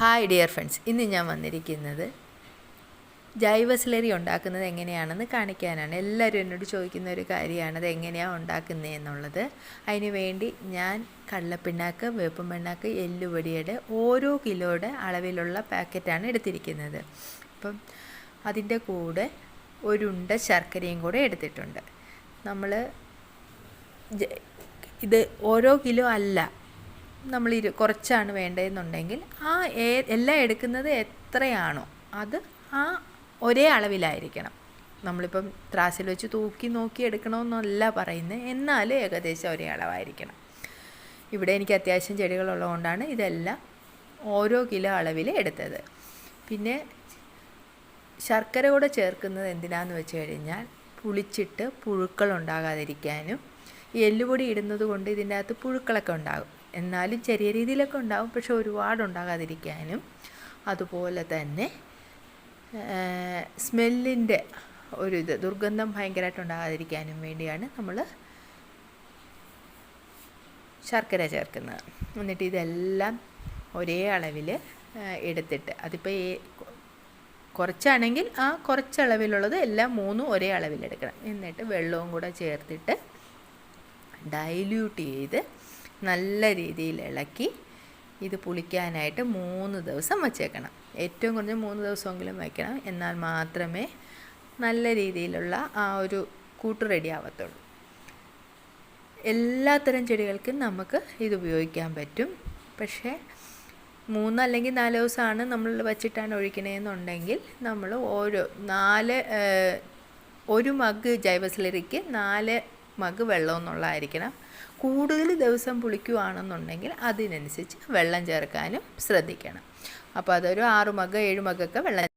Hi dear friends ഇന്ന് ഞാൻ വന്നിരിക്കുന്നത് ജൈവ സ്ലറി ഉണ്ടാക്കുന്നത് എങ്ങനെയാണെന്ന് കാണിക്കാനാണ്. എല്ലാവരും എന്നോട് ചോദിക്കുന്ന ഒരു കാര്യമാണ് അത് എങ്ങനെയാണ് ഉണ്ടാക്കുന്നത് എന്നുള്ളത്. അതിന് വേണ്ടി ഞാൻ കള്ളപ്പിണ്ണാക്ക് വേപ്പം പിണ്ണാക്ക് എല്ലുപൊടിയുടെ ഓരോ കിലോയുടെ അളവിലുള്ള പാക്കറ്റാണ് എടുത്തിരിക്കുന്നത്. അപ്പം അതിന്റെ കൂടെ ഒരുണ്ട ശർക്കരയും കൂടെ എടുത്തിട്ടുണ്ട്. നമ്മൾ ഇത് ഓരോ കിലോ അല്ല നമ്മൾ ഇരു കുറച്ചാണ് വേണ്ടതെന്നുണ്ടെങ്കിൽ ആ എല്ലാം എടുക്കുന്നത് എത്രയാണോ അത് ആ ഒരേ അളവിലായിരിക്കണം. നമ്മളിപ്പം ത്രാസിൽ വെച്ച് തൂക്കി നോക്കി എടുക്കണമെന്നല്ല പറയുന്നത്. എന്നാലും ഏകദേശം ഒരേ അളവായിരിക്കണം. ഇവിടെ എനിക്ക് അത്യാവശ്യം ചെടികളുള്ളതുകൊണ്ടാണ് ഇതെല്ലാം ഓരോ കിലോ അളവിൽ എടുത്തത്. പിന്നെ ശർക്കര കൂടെ ചേർക്കുന്നത് എന്തിനാന്ന് വെച്ച് കഴിഞ്ഞാൽ പുളിച്ചിട്ട് പുഴുക്കൾ ഉണ്ടാകാതിരിക്കാനും എല്ലുപൊടി ഇടുന്നത് കൊണ്ട് ഇതിന്റെ അകത്ത് പുഴുക്കളൊക്കെ ഉണ്ടാകും. എന്നാലും ചെറിയ രീതിയിലൊക്കെ ഉണ്ടാകും പക്ഷെ ഒരുപാട് ഉണ്ടാകാതിരിക്കാനും. അതുപോലെ തന്നെ സ്മെല്ലിന്റെ ഒരു ഇത് ദുർഗന്ധം ഭയങ്കരമായിട്ട് ഉണ്ടാകാതിരിക്കാനും വേണ്ടിയാണ് നമ്മൾ ശർക്കര ചേർക്കുന്നത്. എന്നിട്ട് ഇതെല്ലാം ഒരേ അളവിൽ എടുത്തിട്ട് അതിപ്പോൾ ഈ കുറച്ചാണെങ്കിൽ ആ കുറച്ചളവിലുള്ളത് എല്ലാം മൂന്നും ഒരേ അളവിലെടുക്കണം എന്നിട്ട് വെള്ളവും കൂടെ ചേർത്തിട്ട് ഡൈല്യൂട്ട് ചെയ്ത് നല്ല രീതിയിൽ ഇളക്കി ഇത് പുളിക്കാനായിട്ട് മൂന്ന് ദിവസം വച്ചേക്കണം. ഏറ്റവും കുറഞ്ഞ മൂന്ന് ദിവസമെങ്കിലും വയ്ക്കണം. എന്നാൽ മാത്രമേ നല്ല രീതിയിലുള്ള ആ ഒരു കൂട്ട് റെഡി ആവത്തുള്ളൂ. എല്ലാത്തരം ചെടികൾക്കും നമുക്ക് ഇത് ഉപയോഗിക്കാൻ പറ്റും. പക്ഷേ മൂന്ന് അല്ലെങ്കിൽ നാല് ദിവസമാണ് നമ്മൾ വച്ചിട്ടാണ് ഒഴിക്കണതെന്നുണ്ടെങ്കിൽ നമ്മൾ ഓരോ നാല് ഒരു മഗ് ജൈവസ്ലറിക്ക് നാല് മഗ് വെള്ളം എന്നുള്ളതായിരിക്കണം കൂടുതൽ ദിവസം പുളിക്കുവാണെന്നുണ്ടെങ്കിൽ അതിനനുസരിച്ച് വെള്ളം ചേർക്കാനും ശ്രദ്ധിക്കണം. അപ്പോൾ അതൊരു ആറ് മഗ് ഏഴ് മഗൊക്കെ വെള്ളം